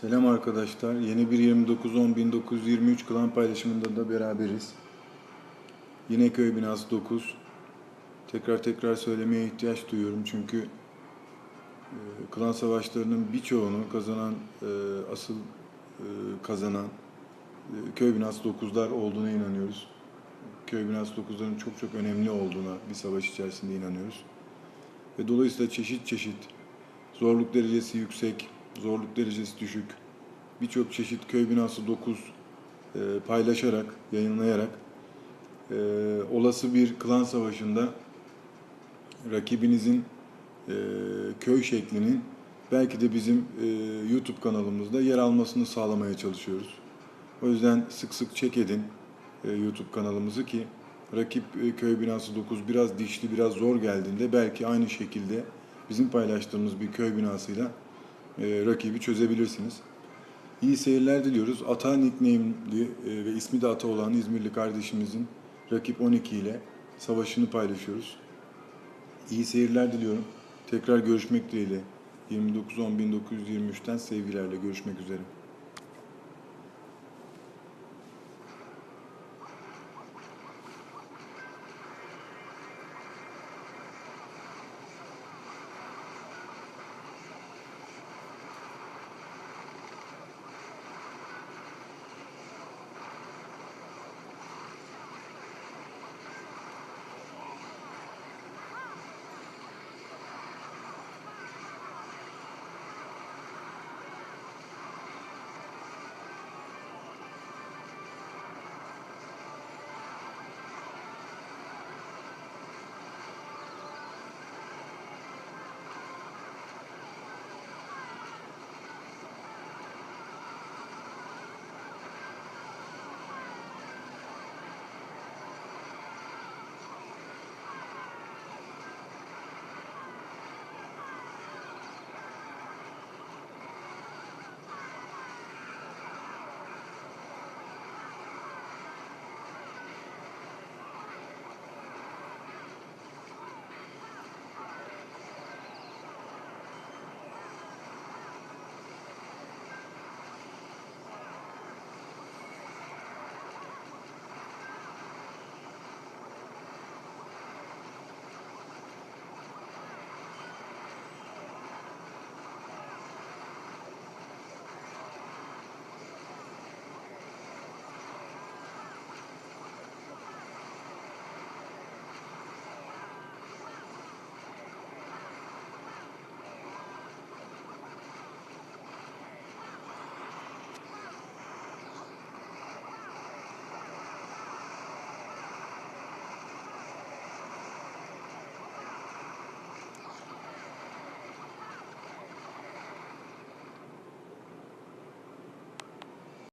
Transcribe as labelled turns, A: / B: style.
A: Selam arkadaşlar. Yeni bir 29.10.1923 klan paylaşımında da beraberiz. Yine köy binası 9. Tekrar tekrar söylemeye ihtiyaç duyuyorum çünkü e, klan savaşlarının birçoğunu kazanan, e, asıl e, kazanan e, köy binası 9'lar olduğuna inanıyoruz. Köy binası 9'ların çok çok önemli olduğuna bir savaş içerisinde inanıyoruz. Ve dolayısıyla çeşit çeşit zorluk derecesi yüksek, zorluk derecesi düşük, birçok çeşit köy binası 9 e, paylaşarak, yayınlayarak e, olası bir klan savaşında rakibinizin e, köy şeklinin belki de bizim e, YouTube kanalımızda yer almasını sağlamaya çalışıyoruz. O yüzden sık sık check edin e, YouTube kanalımızı ki rakip e, köy binası 9 biraz dişli, biraz zor geldiğinde belki aynı şekilde bizim paylaştığımız bir köy binasıyla e, rakibi çözebilirsiniz. İyi seyirler diliyoruz. Ata nickname'li e, ve ismi de Ata olan İzmirli kardeşimizin rakip 12 ile savaşını paylaşıyoruz. İyi seyirler diliyorum. Tekrar görüşmek dileğiyle. 29.10.1923'ten sevgilerle görüşmek üzere.